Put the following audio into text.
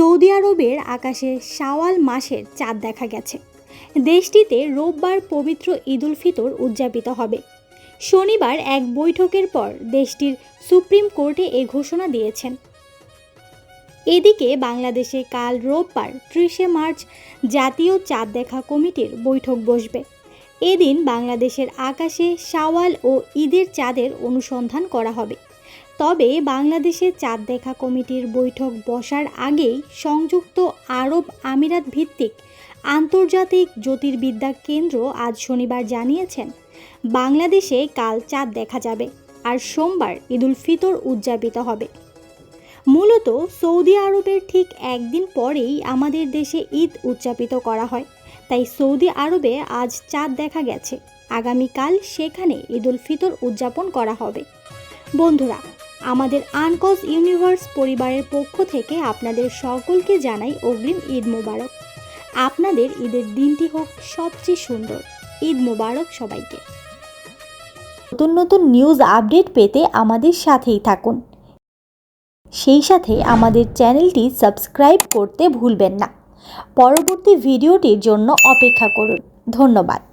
Saudi আরবের আকাশে শাওয়াল মাসের চাঁদ দেখা গেছে। দেশটিতে রোববার পবিত্র ঈদুল ফিতর উদযাপিত হবে। শনিবার এক বৈঠকের পর দেশটির সুপ্রিম কোর্টে এ ঘোষণা দিয়েছেন। এদিকে বাংলাদেশে কাল রোববার ত্রিশে মার্চ জাতীয় চাঁদ দেখা কমিটির বৈঠক বসবে। এদিন বাংলাদেশের আকাশে শাওয়াল ও ঈদের চাঁদের অনুসন্ধান করা হবে। তবে বাংলাদেশে চাঁদ দেখা কমিটির বৈঠক বসার আগেই সংযুক্ত আরব আমিরাত ভিত্তিক আন্তর্জাতিক জ্যোতির্বিদ্যা কেন্দ্র আজ শনিবার জানিয়েছেন, বাংলাদেশে কাল চাঁদ দেখা যাবে আর সোমবার ঈদুল ফিতর উদযাপিত হবে। মূলত সৌদি আরবের ঠিক একদিন পরেই আমাদের দেশে ঈদ উদযাপিত করা হয়, তাই সৌদি আরবে আজ চাঁদ দেখা গেছে। আগামীকাল সেখানে ঈদুল ফিতর উদযাপন করা হবে। বন্ধুরা আমাদের আনকজ ইউনিভার্স পরিবারের পক্ষ থেকে আপনাদের সকলকে জানাই অগ্রিম ঈদ মোবারক। আপনাদের ঈদের দিনটি হোক সবচেয়ে সুন্দর। ঈদ মোবারক সবাইকে। নতুন নতুন নিউজ আপডেট পেতে আমাদের সাথেই থাকুন। সেই সাথে আমাদের চ্যানেলটি সাবস্ক্রাইব করতে ভুলবেন না। পরবর্তী ভিডিওটির জন্য অপেক্ষা করুন। ধন্যবাদ।